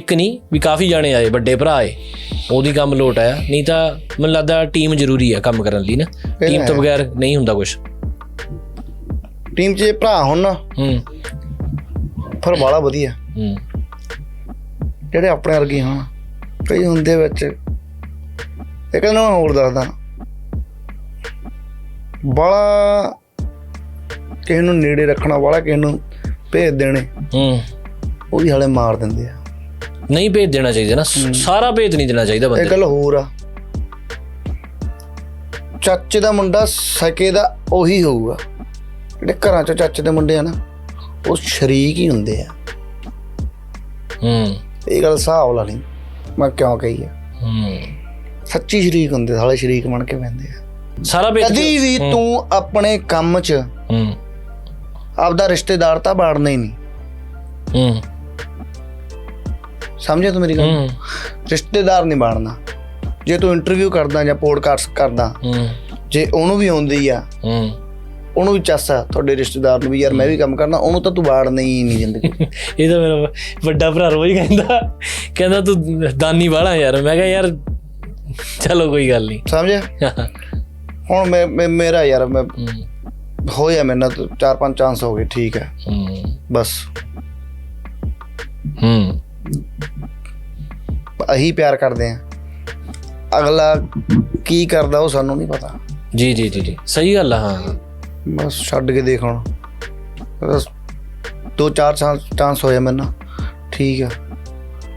ਇੱਕ ਨਹੀਂ ਵੀ ਕਾਫੀ ਜਾਣੇ ਆਏ ਵੱਡੇ ਭਰਾ ਆਏ। ਉਹਦੀ ਕੰਮ ਲੋਟ ਆਇਆ। ਨਹੀਂ ਤਾਂ ਮੈਨੂੰ ਲੱਗਦਾ ਟੀਮ ਜ਼ਰੂਰੀ ਹੈ ਕੰਮ ਕਰਨ ਲਈ ਨਾ। ਟੀਮ ਤੋਂ ਬਗੈਰ ਨਹੀਂ ਹੁੰਦਾ ਕੁਝ ਟੀਮ 'ਚ ਜੇ ਭਰਾ ਹੋਣ ਨਾ ਹੂੰ। ਫਿਰ ਬਾਲਾ ਵਧੀਆ। ਹੂੰ। ਜਿਹੜੇ ਆਪਣੇ ਵਰਗੇ ਹੋਣ। ਕਈ ਹੁੰਦੇ ਵਿੱਚ। ਇੱਕ ਮੈਂ ਹੋਰ ਦੱਸਦਾ। ਬਾਲਾ ਕਿਸੇ ਨੂੰ ਨੇੜੇ ਰੱਖਣਾ ਵਾਲਾ ਕਿਸੇ ਨੂੰ ਭੇਜ ਦੇਣੇ। ਹੂੰ। ਉਹ ਵੀ ਹਲੇ ਮਾਰ ਦਿੰਦੇ ਆ। ਨਹੀਂ ਭੇਜ ਦੇਣਾ ਚਾਹੀਦਾ ਨਾ। ਸਾਰਾ ਭੇਜ ਨਹੀਂ ਦੇਣਾ ਚਾਹੀਦਾ ਇਹ ਬੰਦੇ ਗੱਲ ਹੋਰ ਆ। ਚਾਚੇ ਦਾ ਮੁੰਡਾ ਸਕੇ ਦਾ ਉਹੀ ਹੋਊਗਾ। ਜਿਹੜੇ ਘਰਾਂ 'ਚ ਚਾਚੇ ਦੇ ਮੁੰਡੇ ਆ ਨਾ ਉਹ ਸ਼ਰੀਕ ਹੀ ਹੁੰਦੇ ਆ। ਹੂੰ। ਇਹ ਗੱਲ ਹਿਸਾਬ ਲਾ ਨਹੀਂ ਮੈਂ ਕਿਉਂ ਕਹੀ ਆ ਹੂੰ। ਸੱਚੀ ਸ਼ਰੀਕ ਹੁੰਦੇ ਸਾਲੇ ਸ਼ਰੀਕ ਬਣ ਕੇ ਬਹਿੰਦੇ ਆ। ਸਾਰਾ ਭੇਜ ਕਦੀ ਵੀ ਤੂੰ ਆਪਣੇ ਕੰਮ 'ਚ ਹੂੰ। ਆਪਦਾ ਰਿਸ਼ਤੇਦਾਰ ਤਾਂ ਬਾੜਨਾ ਹੀ ਨਹੀਂ। ਹੂੰ। ਸਮਝਿਆ ਤੂੰ ਮੇਰੀ ਗੱਲ? ਰਿਸ਼ਤੇਦਾਰ ਨਹੀਂ ਬਾੜਨਾ ਜੇ ਤੂੰ ਇੰਟਰਵਿਊ ਕਰਦਾ ਜਾਂ ਪੋਡਕਾਸਟ ਕਰਦਾ ਜੇ ਉਹਨੂੰ ਵੀ ਆਉਂਦੀ ਆ ਉਹਨੂੰ ਵੀ ਚਾਸਾ ਤੁਹਾਡੇ ਰਿਸ਼ਤੇਦਾਰ ਨੂੰ ਵੀ ਯਾਰ ਮੈਂ ਵੀ ਕੰਮ ਕਰਨਾ ਉਹਨੂੰ ਤਾਂ ਤੂੰ ਬਾੜਨਾ ਹੀ ਨਹੀਂ ਜ਼ਿੰਦਗੀ। ਇਹ ਤਾਂ ਮੇਰਾ ਵੱਡਾ ਭਰਾ ਰੋਜ਼ ਕਹਿੰਦਾ ਕਹਿੰਦਾ ਤੂੰ ਦਾਨੀ ਵਾਲਾ ਯਾਰ। ਮੈਂ ਕਿਹਾ ਯਾਰ ਚਲੋ ਕੋਈ ਗੱਲ ਨਹੀਂ। ਸਮਝਿਆ? ਹੁਣ ਮੈਂ ਮੇਰਾ ਯਾਰ ਮੈਂ ਹੋਇਆ ਤਾਂ ਚਾਰ ਪੰਜ ਚਾਂਸ ਹੋ ਗਏ ਠੀਕ ਹੈ। ਹੂੰ। ਬਸ। ਹੂੰ। ਅਹੀ ਪਿਆਰ ਕਰਦੇ ਆ। ਅਗਲਾ ਕੀ ਕਰਦਾ ਉਹ ਸਾਨੂੰ ਨਹੀਂ ਪਤਾ। ਜੀ ਜੀ ਜੀ ਜੀ। ਸਹੀ ਗੱਲ ਆ ਹਾਂ ਬਸ ਛੱਡ ਕੇ ਦੇਖ ਹੁਣ। ਬਸ ਦੋ ਚਾਰ ਚਾਂਸ ਚਾਂਸ ਹੋਇਆ ਮੇਰੇ ਨਾਲ। ਠੀਕ ਆ।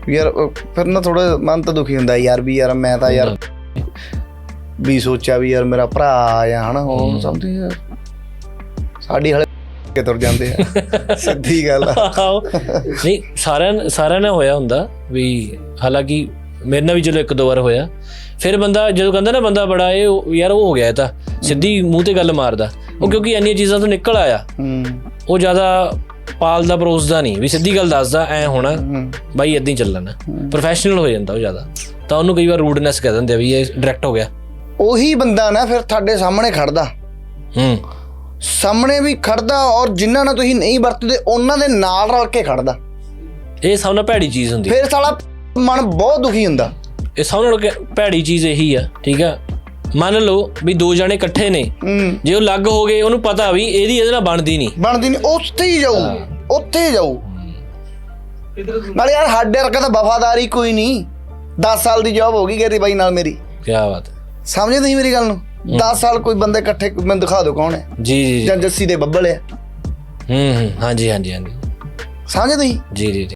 ਯਾਰ ਫਿਰ ਨਾ ਥੋੜਾ ਮਨ ਤਾਂ ਦੁਖੀ ਹੁੰਦਾ ਯਾਰ ਵੀ ਯਾਰ ਮੈਂ ਤਾਂ ਯਾਰ ਵੀ ਸੋਚਿਆ ਵੀ ਯਾਰ ਮੇਰਾ ਭਰਾ ਆ ਹਨਾ ਉਹ ਸਮਝਦੇ ਯਾਰ। ਸਾਡੀ ਹਲੇ ਕੇ ਤੁਰ ਜਾਂਦੇ ਆ। ਸਿੱਧੀ ਗੱਲ ਆ। ਨਹੀਂ ਸਾਰਿਆਂ ਸਾਰਿਆਂ ਨਾਲ ਹੋਇਆ ਹੁੰਦਾ ਵੀ ਹਾਲਾਂਕਿ ਮੇਰੇ ਨਾਲ ਵੀ ਜਦੋਂ ਇੱਕ ਦੋ ਵਾਰ ਹੋਇਆ। ਫਿਰ ਬੰਦਾ ਜਦੋਂ ਕਹਿੰਦਾ ਨਾ ਬੰਦਾ ਬੜਾ ਇਹ ਯਾਰ ਉਹ ਹੋ ਗਿਆ ਇਹ ਤਾਂ ਸਿੱਧੀ ਮੂੰਹ ਤੇ ਗੱਲ ਮਾਰਦਾ। ਉਹ ਕਿਉਂਕਿ ਇੰਨੀਆਂ ਚੀਜ਼ਾਂ ਤੋਂ ਨਿਕਲ ਆਇਆ। ਉਹ ਜ਼ਿਆਦਾ ਪਾਲਦਾ ਪਰੋਸਦਾ ਨਹੀਂ। ਵੀ ਸਿੱਧੀ ਗੱਲ ਦੱਸਦਾ ਐ ਹੋਣਾ ਬਾਈ ਇਦਾਂ ਹੀ ਚੱਲਣਾ। ਪ੍ਰੋਫੈਸ਼ਨਲ ਹੋ ਜਾਂਦਾ ਉਹ ਜ਼ਿਆਦਾ। ਤਾਂ ਉਹਨੂੰ ਕਈ ਵਾਰ ਰੂਡਨੈਸ ਕਹਿ ਦਿੰਦੇ ਆ ਵੀ ਇਹ ਡਾਇਰੈਕਟ ਹੋ ਗਿਆ। ਉਹੀ ਬੰਦਾ ਨਾ ਫਿਰ ਤੁਹਾਡੇ ਸਾਹਮਣੇ ਖੜਦਾ। ਹੂੰ। ਸਾਹਮਣੇ ਵੀ ਖੜਦਾ ਔਰ ਜਿਨ੍ਹਾਂ ਨਾਲ ਤੁਸੀਂ ਨਹੀਂ ਵਰਤਦੇ ਉਹਨਾਂ ਦੇ ਨਾਲ ਰਲ ਕੇ ਖੜਦਾ। ਇਹ ਸਭ ਨਾਲ ਭੈੜੀ ਚੀਜ਼ ਹੁੰਦੀ। ਫਿਰ ਸਾਲਾ ਮਨ ਬਹੁਤ ਦੁਖੀ ਹੁੰਦਾ। ਇਹ ਸਭ ਨਾਲ ਭੈੜੀ ਚੀਜ਼ ਇਹੀ ਆ ਠੀਕ ਆ? ਮੰਨ ਲਓ ਵੀ ਦੋ ਜਣੇ ਇਕੱਠੇ ਨੇ। ਜੇ ਉਹ ਲੱਗ ਹੋ ਗਏ ਉਹਨੂੰ ਪਤਾ ਵੀ ਇਹਦੀ ਇਹਦੇ ਨਾਲ ਬਣਦੀ ਨਹੀਂ। ਬਣਦੀ ਨਹੀਂ ਉੱਥੇ ਹੀ ਜਾਊ ਉੱਥੇ ਹੀ ਜਾਊ। ਨਾਲੇ ਯਾਰ ਸਾਡੇ ਵਰਗਾ ਤਾਂ ਵਫਾਦਾਰੀ ਕੋਈ ਨਹੀਂ। 10 ਸਾਲ ਦੀ ਜੌਬ ਹੋ ਗਈ ਗੇਰੀ ਬਾਈ ਨਾਲ ਮੇਰੀ। ਕੀ ਬਾਤ ਹੈ। ਸਮਝੇ ਤੁਸੀਂ ਮੇਰੀ ਗੱਲ ਨੂੰ? 10 ਸਾਲ ਕੋਈ ਬੰਦੇ ਇਕੱਠੇ ਮੈਨੂੰ ਦਿਖਾ ਦਿਓ ਕੌਣ ਹੈ। ਜੀ ਜੀ ਜੀ। ਜੱਸੀ ਦੇ ਬੱਬਲ ਹੈ। ਹੂੰ ਹੂੰ। ਹਾਂਜੀ ਹਾਂਜੀ ਹਾਂਜੀ। ਸਮਝੇ ਤੁਸੀਂ? ਜੀ ਜੀ ਜੀ।